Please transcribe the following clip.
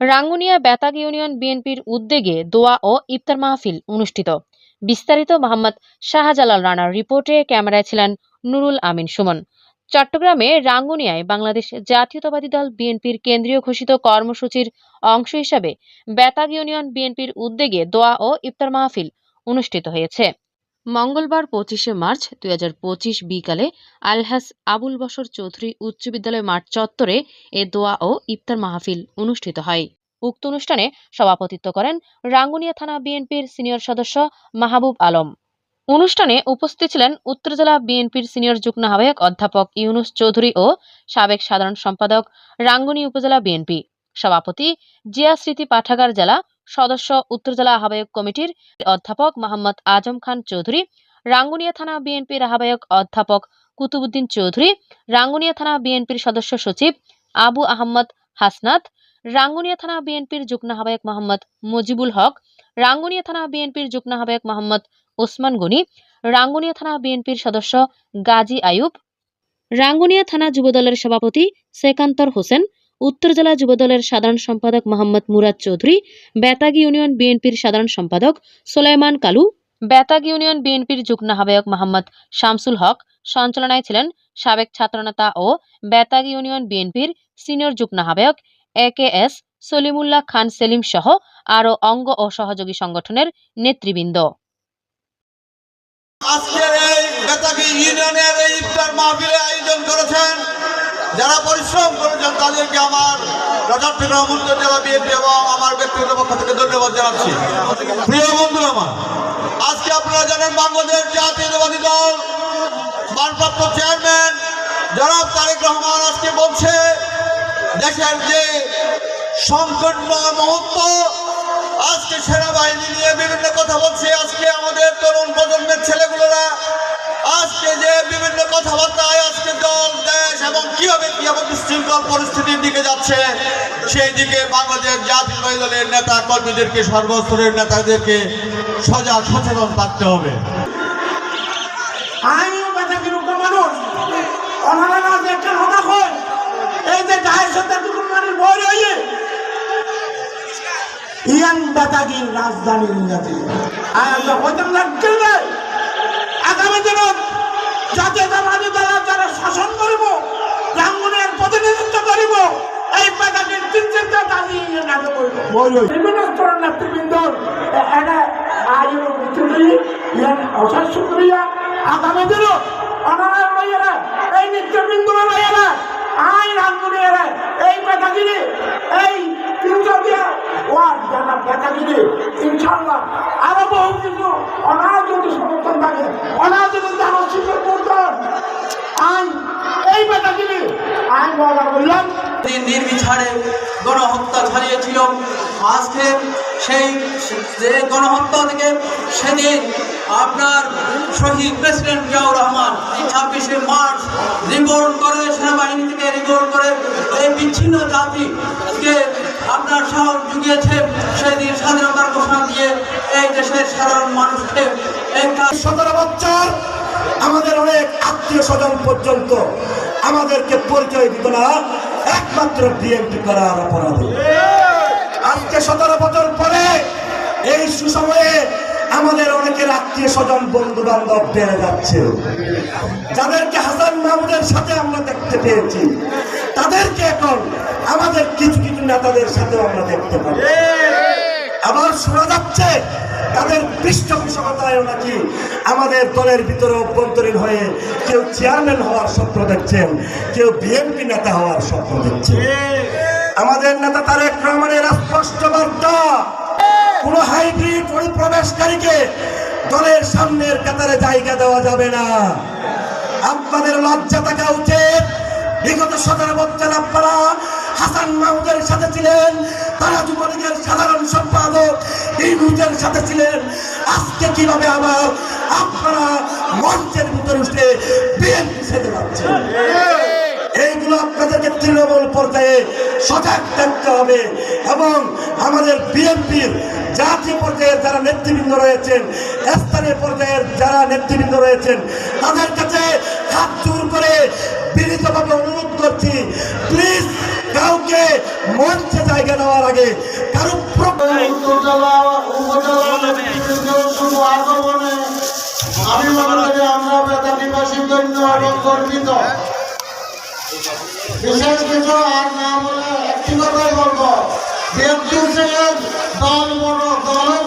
Rangunia বেতাগ union বিএনপির উদ্যোগে দোয়া ও ইফতার মাহফিল অনুষ্ঠিত। বিস্তারিত মোহাম্মদ শাহজালাল রানার রিপোর্টে ক্যামেরায় ছিলেন নুরুল আমিন সুমন। চট্টগ্রামে রাঙ্গুনিয়ায় বাংলাদেশ জাতীয়তাবাদী দল বিএনপির কেন্দ্রীয় ঘোষিত কর্মসূচির অংশ হিসাবে বেতাগ ইউনিয়ন বিএনপির উদ্যোগে দোয়া ও ইফতার মাহফিল অনুষ্ঠিত হয়েছে। মঙ্গলবার পঁচিশে মার্চ দুই হাজার পঁচিশ বিকালে আলহাস আবুল বসর চৌধুরী উচ্চ বিদ্যালয় মাঠ চত্বরে এ দোয়া ও ইফতার মাহফিল অনুষ্ঠিত হয়। উক্ত অনুষ্ঠানে সভাপতিত্ব করেন রাঙ্গুনিয়া থানা বিএনপির সিনিয়র সদস্য মাহবুব আলম। অনুষ্ঠানে উপস্থিত ছিলেন উত্তর জেলা বিএনপির সিনিয়র যুগ্ম আহ্বায়ক অধ্যাপক ইউনুস চৌধুরী ও সাবেক সাধারণ সম্পাদক রাঙ্গুনি উপজেলা বিএনপি। সভাপতি জিয়া স্মৃতি পাঠাগার জেলা সদস্য উত্তর জেলা আহ্বায়ক কমিটির অধ্যাপক মোহাম্মদ আজম খান চৌধুরী, রাঙ্গুনিয়া থানা বিএনপির আহ্বায়ক অধ্যাপক কুতুবুদ্দিন চৌধুরী, রাঙ্গুনিয়া থানা বিএনপির সদস্য সচিব আবু আহমদ হাসনাত, রাঙ্গুনিয়া থানা বিএনপির যুগ্ম আহ্বায়ক মোহাম্মদ মুজিবুল হক, রাঙ্গুনিয়া থানা বিএনপির যুগ্ম আহ্বায়ক মোহাম্মদ ওসমান গনি, রাঙ্গুনিয়া থানা বিএনপির সদস্য গাজী আয়ুব রাঙ্গুনিয়া থানা যুবদলের সভাপতি সেকান্তর হোসেন উত্তর জেলা যুবদলের সাধারণ সম্পাদক মোহাম্মদ মুরাদ চৌধুরী, বেতাগ ইউনিয়ন বিএনপির সাধারণ সম্পাদক সোলাইমান কালু, বেতাগ ইউনিয়ন বিএনপির যুগ্ম আহ্বায়ক মোহাম্মদ শামসুল হক সঞ্চালনায় ছিলেন সাবেক ছাত্রনেতা ও বেতাগ ইউনিয়ন বিএনপির সিনিয়র যুগ্ম আহ্বায়ক A K S Salimullah Khan Selim সহ আরও অঙ্গ ও সহযোগী সংগঠনের নেতৃবৃন্দ। আজকের এই ইউনিয়নের এই ইফতার মাহফিলে আয়োজন করেছেন যারা পরিশ্রম করেছেন তাদেরকে আমার চট্টগ্রাম উত্তর জেলা বিএনপি এবং আমার ব্যক্তিগত পক্ষ থেকে ধন্যবাদ জানাচ্ছি। প্রিয় বন্ধু আমার, আজকে আপনারা জানেন বাংলাদেশ জাতীয়তাবাদী দল ভারপ্রাপ্ত চেয়ারম্যান জনাব তারেক রহমান আজকে বলছে দেশের যে সংকটময় মুহূর্ত, আজকে সেনাবাহিনী নিয়ে বিভিন্ন কথা বলছে, আজকে আমাদের তরুণ প্রজন্মের ছেলেগুলোরা কীভাবে কীভাবে বিশৃঙ্খল পরিস্থিতির দিকে যাচ্ছে, সেই দিকে বাংলাদেশ জাতীয় দলের নেতা কর্মীদেরকে, সর্বস্তরের নেতাদেরকে সজাগ সচেতন থাকতে হবে। রাজধানী আগামী দিন জাতীয়তাবাদী দল যারা শাসন বিভিন্ন স্তরের নেতৃবৃন্দ এটা আয়ু চুরি ইয়ান অসার শুক্রিয়া আগামী দিন অনারায় লইয়ারা এই নিত্যবৃন্দুরা লইয়ারা আই রাঙ্গুনিয়ারা এই বেতাগিরি এই তিনশো দিয়া ওয়ার্ড জানা বেতাগিরি ইনশাল্লাহ আরও বহু কিছু অনার যদি সমর্থন থাকে অনার যদি জনশিক্ষক করতেন আইন এই বেতাগিরি আইন বলা বললাম দিন নির্বিচারে গণহত্যা চালিয়েছিল আজকে সেই যে গণহত্যা থেকে সেদিন আপনার শহীদ প্রেসিডেন্ট জিয়াউর রহমান ছাব্বিশে মার্চ রিভোল্ট করে, সেনাবাহিনী থেকে রিভোল্ট করে এই বিচ্ছিন্ন জাতিকে আপনার সাহস জুগিয়েছে। সেদিন স্বাধীনতার ঘোষণা দিয়ে এই দেশের সাধারণ মানুষকে একটা সতেরো বছর আমাদের অনেক আত্মীয় স্বজন পর্যন্ত আমাদেরকে পরিচয় দিত না। একমাত্র বিএনপি করার অপরাধে। আজকে সতেরো বছর পরে এই সুসময়ে আমাদের অনেকের আত্মীয় স্বজন বন্ধু বান্ধব বেড়ে যাচ্ছে। যাদেরকে হাসান মাহমুদের সাথে আমরা দেখতে পেয়েছি, তাদেরকে এখন আমাদের কিছু কিছু নেতাদের সাথেও আমরা দেখতে পাই আবার শোনা যাচ্ছে তাদের পৃষ্ঠপোষকতায় নাকি আমাদের দলের ভিতরে অভ্যন্তরীণ হয়ে কেউ চেয়ারম্যান হওয়ার স্বপ্ন দেখছেন, কেউ বিএনপি নেতা হওয়ার স্বপ্ন দেখছেন। আমাদের নেতা তারেক রহমানের স্পষ্ট বার্তা, কোন হাইব্রিড পরিপ্রবেশকারীকে দলের সামনের কাতারে জায়গা দেওয়া যাবে না। আপনাদের লজ্জা থাকা উচিত। বিগত সতেরো বছর আপনারা হাসান মাহমুদের সাথে ছিলেন, তারা যুবলীগের সাধারণ সম্পাদক। ইনুজের সাথে ছিলেন। আজকে কীভাবে আবার আপনারা মঞ্চের ভিতরে উঠে বিএনপি সেতে পারছেন এই এগুলো আপনাদেরকে তৃণমূল পর্যায়ে সজাগ থাকতে হবে এবং আমাদের বিএনপির জাতীয় পর্যায়ের যারা নেতৃবৃন্দ রয়েছেন, স্থানীয় পর্যায়ের যারা নেতৃবৃন্দ রয়েছেন, তাদের কাছে হাত জোর করে বিনীতভাবে অনুরোধ করছি মঞ্চে জায়গা নেওয়ার আগে কারও আমি মনে করি আমরা বেতানিবাসী জন্য এবং গর্বিত বিশেষ কিছু আর না বলে একটি কথাই বলব। দল বড় দলের